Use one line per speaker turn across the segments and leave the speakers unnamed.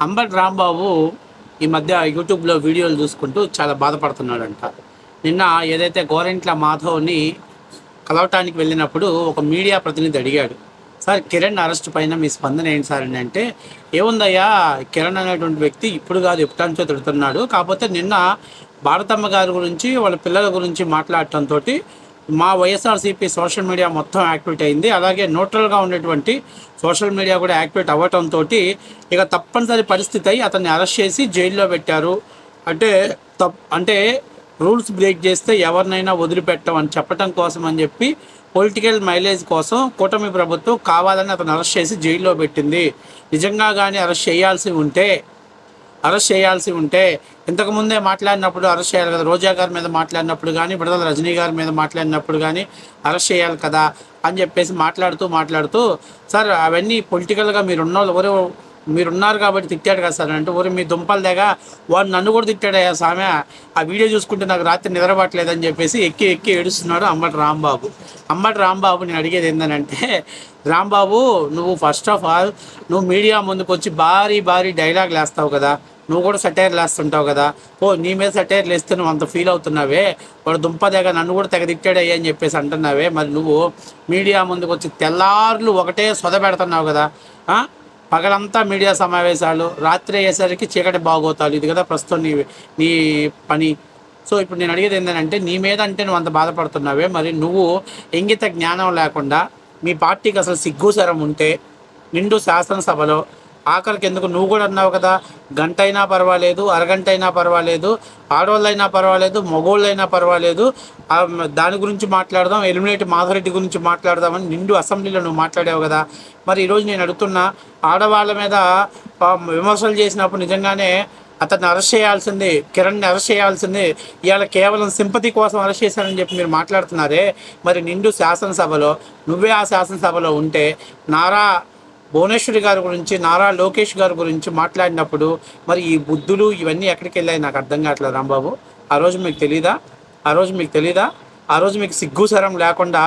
అంబటి రాంబాబు ఈ మధ్య యూట్యూబ్లో వీడియోలు చూసుకుంటూ చాలా బాధపడుతున్నాడంట. నిన్న ఏదైతే గోరెంట్ల మాధవ్ని కలవటానికి వెళ్ళినప్పుడు ఒక మీడియా ప్రతినిధి అడిగాడు సార్ కిరణ్ అరెస్ట్ పైన మీ స్పందన ఏంటి సార్? అని అంటే ఏముందయ్యా కిరణ్ అనేటువంటి వ్యక్తి ఇప్పుడు కాదు ఎప్పటినుంచో తిడుతున్నాడు. కాకపోతే నిన్న భారతమ్మ గారి గురించి వాళ్ళ పిల్లల గురించి మాట్లాడటంతో మా వైఎస్ఆర్సీపీ సోషల్ మీడియా మొత్తం యాక్టివేట్ అయింది. అలాగే న్యూట్రల్గా ఉన్నటువంటి సోషల్ మీడియా కూడా యాక్టివేట్ అవ్వటంతో ఇక తప్పనిసరి పరిస్థితి అయి అతన్ని అరెస్ట్ చేసి జైల్లో పెట్టారు. అంటే తప్ అంటే రూల్స్ బ్రేక్ చేస్తే ఎవరినైనా వదిలిపెట్టమని చెప్పటం కోసం అని చెప్పి పొలిటికల్ మైలేజ్ కోసం కూటమి ప్రభుత్వం కావాలని అతను అరెస్ట్ చేసి జైల్లో పెట్టింది. నిజంగా కానీ అరెస్ట్ చేయాల్సి ఉంటే అరెస్ట్ చేయాల్సి ఉంటే ఇంతకుముందే మాట్లాడినప్పుడు అరెస్ట్ చేయాలి కదా రోజా గారి మీద మాట్లాడినప్పుడు కానీ విడుదల రజనీ గారి మీద మాట్లాడినప్పుడు కానీ అరెస్ట్ చేయాలి కదా అని చెప్పేసి మాట్లాడుతూ మాట్లాడుతూ సార్ అవన్నీ పొలిటికల్గా మీరున్న వాళ్ళు ఎవరు మీరున్నారు కాబట్టి తిట్టాడు కదా సార్ అంటే ఊరి మీ దుంపల దగ్గర వాడు నన్ను కూడా తిట్టాడయ్యా సామె ఆ వీడియో చూసుకుంటే నాకు రాత్రి నిద్రపట్టలేదని చెప్పేసి ఎక్కి ఎక్కి ఏడుస్తున్నాడు అమ్మటి రాంబాబు. అమ్మటి రాంబాబు నేను అడిగేది ఏంటంటే రాంబాబు నువ్వు ఫస్ట్ ఆఫ్ ఆల్ నువ్వు మీడియా ముందుకు వచ్చి భారీ భారీ డైలాగ్ వేస్తావు కదా నువ్వు కూడా సెటైర్లు లేస్తుంటావు కదా. ఓ నీ మీద సెటైర్లు వేస్తే నువ్వు అంత ఫీల్ అవుతున్నావే. వాడు దుంప దగ్గర నన్ను కూడా తెగ తిట్టాడయ్యా అని చెప్పేసి అంటున్నావే. మరి నువ్వు మీడియా ముందుకు వచ్చి తెల్లార్లు ఒకటే సొద పెడుతున్నావు కదా. పగలంతా మీడియా సమావేశాలు రాత్రి అయ్యేసరికి చీకటి బాగోతాలు. ఇది కదా ప్రస్తుతం నీ నీ పని. సో ఇప్పుడు నేను అడిగేది ఏంటంటే నీ మీద అంటే నువ్వు అంత బాధపడుతున్నావే. మరి నువ్వు ఇంగిత జ్ఞానం లేకుండా మీ పార్టీకి అసలు సిగ్గుసరం ఉంటే నిండు శాసనసభలో ఆఖరికి ఎందుకు నువ్వు కూడా అన్నావు కదా గంట అయినా పర్వాలేదు అరగంట అయినా పర్వాలేదు ఆడవాళ్ళైనా పర్వాలేదు మగోళ్ళైనా పర్వాలేదు. దాని గురించి మాట్లాడదాం ఎలిమినేట్ మాధవరెడ్డి గురించి మాట్లాడదామని నిండు అసెంబ్లీలో నువ్వు మాట్లాడావు కదా. మరి ఈరోజు నేను అడుగుతున్నా ఆడవాళ్ళ మీద విమర్శలు చేసినప్పుడు నిజంగానే అతన్ని అరెస్ట్ చేయాల్సింది కిరణ్ని అరెస్ట్ చేయాల్సింది ఇవాళ కేవలం సింపతి కోసం అరెస్ట్ చేశారని చెప్పి మీరు మాట్లాడుతున్నారే. మరి నిండు శాసనసభలో నువ్వే ఆ శాసనసభలో ఉంటే నారా భువనేశ్వరి గారి గురించి నారా లోకేష్ గారి గురించి మాట్లాడినప్పుడు మరి ఈ బుద్ధులు ఇవన్నీ ఎక్కడికి వెళ్ళాయి? నాకు అర్థం కావట్లేదు రాంబాబు. ఆ రోజు మీకు తెలీదా? ఆ రోజు మీకు తెలీదా? ఆ రోజు మీకు సిగ్గుసరం లేకుండా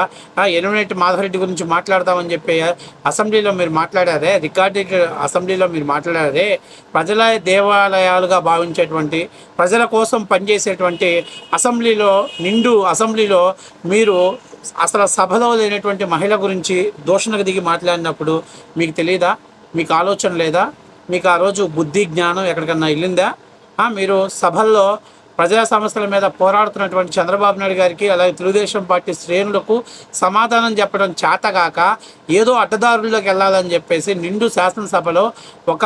ఎలిమినేట్ మాధవరెడ్డి గురించి మాట్లాడదామని చెప్పి అసెంబ్లీలో మీరు మాట్లాడారే? రికార్డెడ్ అసెంబ్లీలో మీరు మాట్లాడారే? ప్రజల దేవాలయాలుగా భావించేటువంటి ప్రజల కోసం పనిచేసేటువంటి అసెంబ్లీలో నిండు అసెంబ్లీలో మీరు అసలు సభలో లేనటువంటి మహిళ గురించి దూషణకు దిగి మాట్లాడినప్పుడు మీకు తెలియదా మీకు ఆలోచన లేదా? మీకు ఆ రోజు బుద్ధి జ్ఞానం ఎక్కడికన్నా వెళ్ళిందా? మీరు సభల్లో ప్రజా సమస్యల మీద పోరాడుతున్నటువంటి చంద్రబాబు నాయుడు గారికి అలాగే తెలుగుదేశం పార్టీ శ్రేణులకు సమాధానం చెప్పడం చేతగాక ఏదో అడ్డదారుల్లోకి వెళ్ళాలని చెప్పేసి నిండు శాసనసభలో ఒక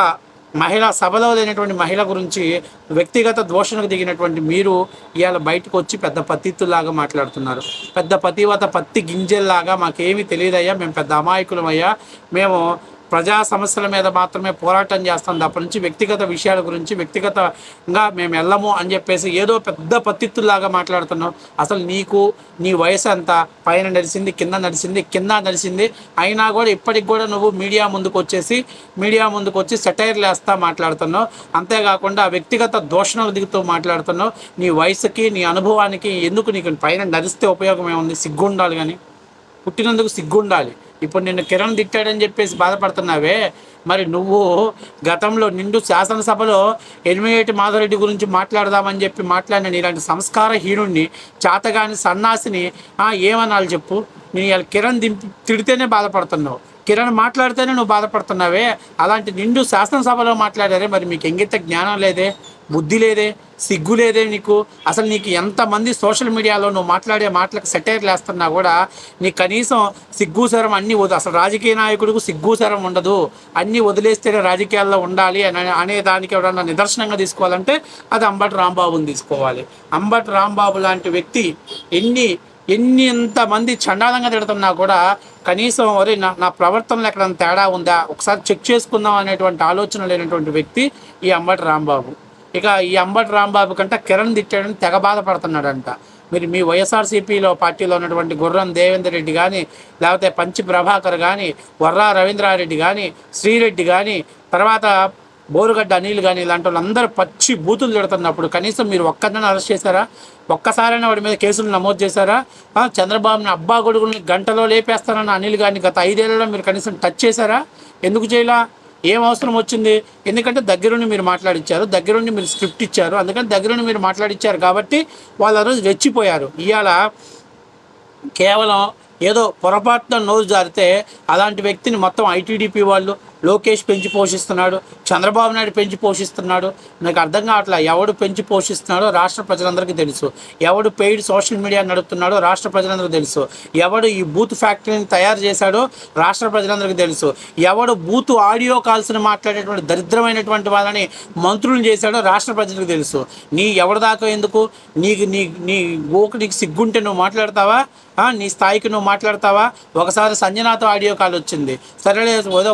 మహిళ సభలో లేనటువంటి మహిళ గురించి వ్యక్తిగత దోషణకు దిగినటువంటి మీరు ఇవాళ బయటకు వచ్చి పెద్ద పతిత్తులాగా మాట్లాడుతున్నారు. పెద్ద పతివత పత్తి గింజల్లాగా మాకేమీ తెలియదయ్యా. మేము పెద్ద అమాయకులమయ్యా. మేము ప్రజా సమస్యల మీద మాత్రమే పోరాటం చేస్తాం తప్ప నుంచి వ్యక్తిగత విషయాల గురించి వ్యక్తిగతంగా మేము వెళ్ళము అని చెప్పేసి ఏదో పెద్ద పత్తిత్తులాగా మాట్లాడుతున్నాం. అసలు నీకు నీ వయసు ఎంత? పైన నడిచింది కింద నడిచింది కింద నడిచింది అయినా కూడా ఇప్పటికి కూడా నువ్వు మీడియా ముందుకు వచ్చేసి మీడియా ముందుకు వచ్చి సెటైర్లు వేస్తా మాట్లాడుతున్నావు. అంతేకాకుండా వ్యక్తిగత దోషణలు దిగుతూ మాట్లాడుతున్నావు. నీ వయసుకి నీ అనుభవానికి ఎందుకు నీకు పైన నడిస్తే ఉపయోగం ఏముంది? సిగ్గుండాలి కానీ. పుట్టినందుకు సిగ్గుండాలి. ఇప్పుడు నిన్ను కిరణ్ తిట్టాడని చెప్పేసి బాధపడుతున్నావే. మరి నువ్వు గతంలో నిండు శాసనసభలో ఎలిమినేటి మాధవరెడ్డి గురించి మాట్లాడదామని చెప్పి మాట్లాడిన ఇలాంటి సంస్కారహీనుడిని చాతగాని సన్నాసిని ఆ, ఏమనాలి చెప్పు? నేను ఇలా కిరణ్ దింపి తిడితేనే బాధపడుతున్నావు. కిరణ్ మాట్లాడితేనే నువ్వు బాధపడుతున్నావే. అలాంటి నిండు శాసనసభలో మాట్లాడారే మరి మీకు ఎంగిత జ్ఞానం లేదే? బుద్ధి లేదే సిగ్గు లేదే నీకు? అసలు నీకు ఎంతమంది సోషల్ మీడియాలో నువ్వు మాట్లాడే మాటలకు సెటైర్లు వేస్తున్నా కూడా నీకు కనీసం సిగ్గుసరం అన్నీ వద్దు అసలు రాజకీయ నాయకుడికి సిగ్గుసరం ఉండదు. అన్నీ వదిలేస్తేనే రాజకీయాల్లో ఉండాలి అని అనే దానికి ఎవరన్నా నిదర్శనంగా తీసుకోవాలంటే అది అంబటి రాంబాబుని తీసుకోవాలి. అంబటి రాంబాబు లాంటి వ్యక్తి ఎన్ని ఎన్ని ఎంతమంది చండాలంగా తిడుతున్నా కూడా కనీసం ఒరే నా నా ప్రవర్తనలో ఎక్కడ తేడా ఉందా? ఒకసారి చెక్ చేసుకుందాం అనేటువంటి ఆలోచన లేనటువంటి వ్యక్తి ఈ అంబటి రాంబాబు. ఇక ఈ అంబటి రాంబాబు కంటే కిరణ్ తిట్టాడని తెగ బాధపడుతున్నాడంట. మీరు మీ వైఎస్ఆర్సీపీలో పార్టీలో ఉన్నటువంటి గుర్రం దేవేందర్ రెడ్డి కానీ లేకపోతే పంచి ప్రభాకర్ కానీ వర్రా రవీంద్రారెడ్డి కానీ శ్రీరెడ్డి కానీ తర్వాత బోరుగడ్డ అనిల్ కానీ ఇలాంటి వాళ్ళందరూ పచ్చి బూతులు తిడుతున్నప్పుడు కనీసం మీరు ఒక్కరినైనా అరెస్ట్ చేశారా? ఒక్కసారైనా వాడి మీద కేసులు నమోదు చేశారా? చంద్రబాబుని అబ్బా గొడుగుని గంటలో లేపేస్తానన్న అనిల్ గారిని గత ఐదేళ్ళలో మీరు కనీసం టచ్ చేశారా? ఎందుకు చేయలా? ఏం అవసరం వచ్చింది? ఎందుకంటే దగ్గరుండి మీరు మాట్లాడిచ్చారు దగ్గరుండి మీరు స్క్రిప్ట్ ఇచ్చారు అందుకని దగ్గరుండి మీరు మాట్లాడిచ్చారు కాబట్టి వాళ్ళు ఆ రోజు రెచ్చిపోయారు. ఇవాళ కేవలం ఏదో పొరపాటున నోరు జారితే అలాంటి వ్యక్తిని మొత్తం ఐటీడీపీ వాళ్ళు లోకేష్ పెంచి పోషిస్తున్నాడు చంద్రబాబు నాయుడు పెంచి పోషిస్తున్నాడు. నాకు అర్థం కావట్లా ఎవడు పెంచి పోషిస్తున్నాడో రాష్ట్ర ప్రజలందరికీ తెలుసు. ఎవడు పెయిడ్ సోషల్ మీడియా నడుపుతున్నాడో రాష్ట్ర ప్రజలందరికీ తెలుసు. ఎవడు ఈ బూత్ ఫ్యాక్టరీని తయారు చేశాడో రాష్ట్ర ప్రజలందరికీ తెలుసు. ఎవడు బూత్ ఆడియో కాల్స్ని మాట్లాడేటువంటి దరిద్రమైనటువంటి వాళ్ళని మంత్రులను చేశాడో రాష్ట్ర ప్రజలకు తెలుసు. నీ ఎవరి దాకా ఎందుకు? నీకు నీ నీ ఓకు నీకు సిగ్గుంటే నువ్వు మాట్లాడతావా? నీ స్థాయికి నువ్వు మాట్లాడతావా? ఒకసారి సంజనాతో ఆడియో కాల్ వచ్చింది. సరేలే ఏదో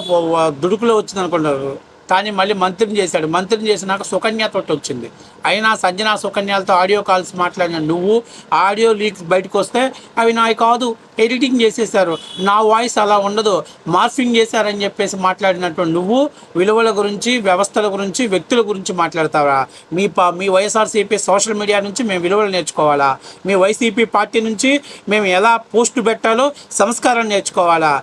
దుడుకులో వచ్చింది అనుకున్నారు కానీ మళ్ళీ మంత్రిని చేశాడు. మంత్రిని చేసినాక సుకన్య తోటి వచ్చింది. అయినా సంజన సుకన్యాలతో ఆడియో కాల్స్ మాట్లాడిన నువ్వు ఆడియో లీక్ బయటకు వస్తే అవి నావి కాదు. ఎడిటింగ్ చేసేసారు నా వాయిస్ అలా ఉండదు. మార్ఫింగ్ చేశారని చెప్పేసి మాట్లాడినటువంటి నువ్వు విలువల గురించి వ్యవస్థల గురించి వ్యక్తుల గురించి మాట్లాడతావా? మీ పా మీ వైఎస్ఆర్సీపీ సోషల్ మీడియా నుంచి మేము విలువలు నేర్చుకోవాలా? మీ వైసీపీ పార్టీ నుంచి మేము ఎలా పోస్టు పెట్టాలో సంస్కారం నేర్చుకోవాలా?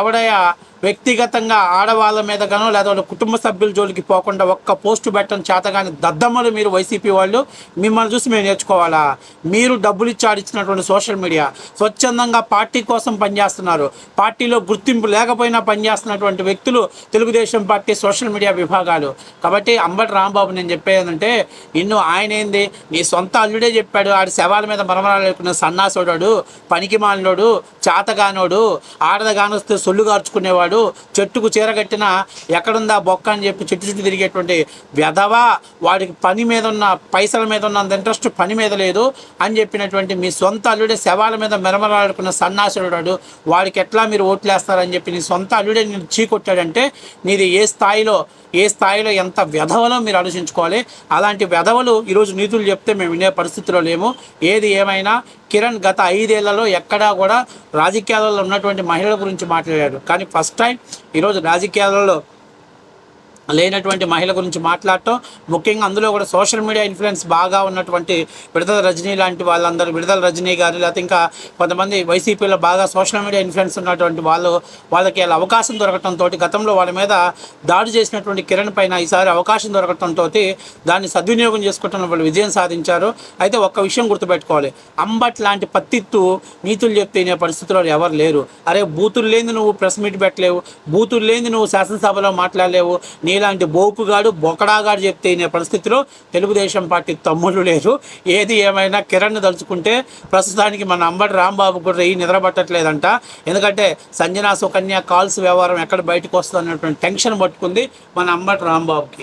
ఎవడయా వ్యక్తిగతంగా ఆడవాళ్ళ మీద గానో లేదా వాళ్ళ కుటుంబ సభ్యుల జోలికి పోకుండా ఒక్క పోస్టు పెట్టడం చేతగాని దద్దమ్మలు మీరు వైసీపీ వాళ్ళు మిమ్మల్ని చూసి మేము నేర్చుకోవాలా? మీరు డబ్బులు ఇచ్చి ఆడిచ్చినటువంటి సోషల్ మీడియా స్వచ్ఛందంగా పార్టీ కోసం పనిచేస్తున్నారు. పార్టీలో గుర్తింపు లేకపోయినా పనిచేస్తున్నటువంటి వ్యక్తులు తెలుగుదేశం పార్టీ సోషల్ మీడియా విభాగాలు. కాబట్టి అంబటి రాంబాబు నేను చెప్పేదంటే నిన్ను ఆయన ఏంది? నీ సొంత అల్లుడే చెప్పాడు. ఆడి శవాల మీద మరమరాలు లేకున్న సన్నాసోడాడు పనికి మాలినోడు చాతగానోడు ఆడదగానొస్తే సొల్లు వాడు చెట్టుకు చీర కట్టిన ఎక్కడుందా బొక్క అని చెప్పి చెట్టు చుట్టూ తిరిగేటువంటి వ్యధవా వాడికి పని మీద ఉన్న పైసల మీద ఉన్నంత ఇంట్రెస్ట్ పని మీద లేదు అని చెప్పినటువంటి మీ సొంత అల్లుడే శవాల మీద మెరమరాడుకున్న సన్నాసుడు వాడికి ఎట్లా మీరు ఓట్లేస్తారని చెప్పి నీ సొంత అల్లుడే నేను చీకొట్టాడంటే నీది ఏ స్థాయిలో ఏ స్థాయిలో ఎంత వ్యధవలో మీరు ఆలోచించుకోవాలి. అలాంటి వ్యధవలు ఈరోజు నీతులు చెప్తే మేము వినే పరిస్థితిలో లేము. ఏది ఏమైనా కిరణ్ గత ఐదేళ్ళలో ఎక్కడా కూడా రాజకీయాలలో ఉన్నటువంటి మహిళల గురించి మాట్లాడాడు. కానీ ఫస్ట్ వస్తాయి. ఈరోజు రాజకీయాలలో లేనటువంటి మహిళ గురించి మాట్లాడటం. ముఖ్యంగా అందులో కూడా సోషల్ మీడియా ఇన్ఫ్లుయెన్స్ బాగా ఉన్నటువంటి విడుదల రజనీ లాంటి వాళ్ళందరూ విడుదల రజనీ గారు లేకపోతే ఇంకా కొంతమంది వైసీపీలో బాగా సోషల్ మీడియా ఇన్ఫ్లుయెన్స్ ఉన్నటువంటి వాళ్ళు వాళ్ళకి అలా అవకాశం దొరకటంతో గతంలో వాళ్ళ మీద దాడి చేసినటువంటి కిరణ్ పైన ఈసారి అవకాశం దొరకటంతో దాన్ని సద్వినియోగం చేసుకోవటంలో వాళ్ళు విజయం సాధించారు. అయితే ఒక్క విషయం గుర్తుపెట్టుకోవాలి. అంబట్ లాంటి పత్తిత్తు నీతులు చెప్తే పరిస్థితుల్లో ఎవరు లేరు. అరే బూతులు లేని నువ్వు ప్రెస్ మీట్ పెట్టలేవు. బూతులు లేని నువ్వు శాసనసభలో మాట్లాడలేవు. నీ ఇలాంటి బోకుగాడు బొకడాగాడు చెప్తే వినే పరిస్థితిలో తెలుగుదేశం పార్టీ తమ్ముళ్ళు లేరు. ఏది ఏమైనా కిరణ్ తలుచుకుంటే ప్రస్తుతానికి మన అంబటి రాంబాబు కూడా ఈ నిద్రపట్టట్లేదంట. ఎందుకంటే సంజనా సుకన్య కాల్స్ వ్యవహారం ఎక్కడ బయటకు వస్తుంది అన్నటువంటి టెన్షన్ పట్టుకుంది మన అంబటి రాంబాబుకి.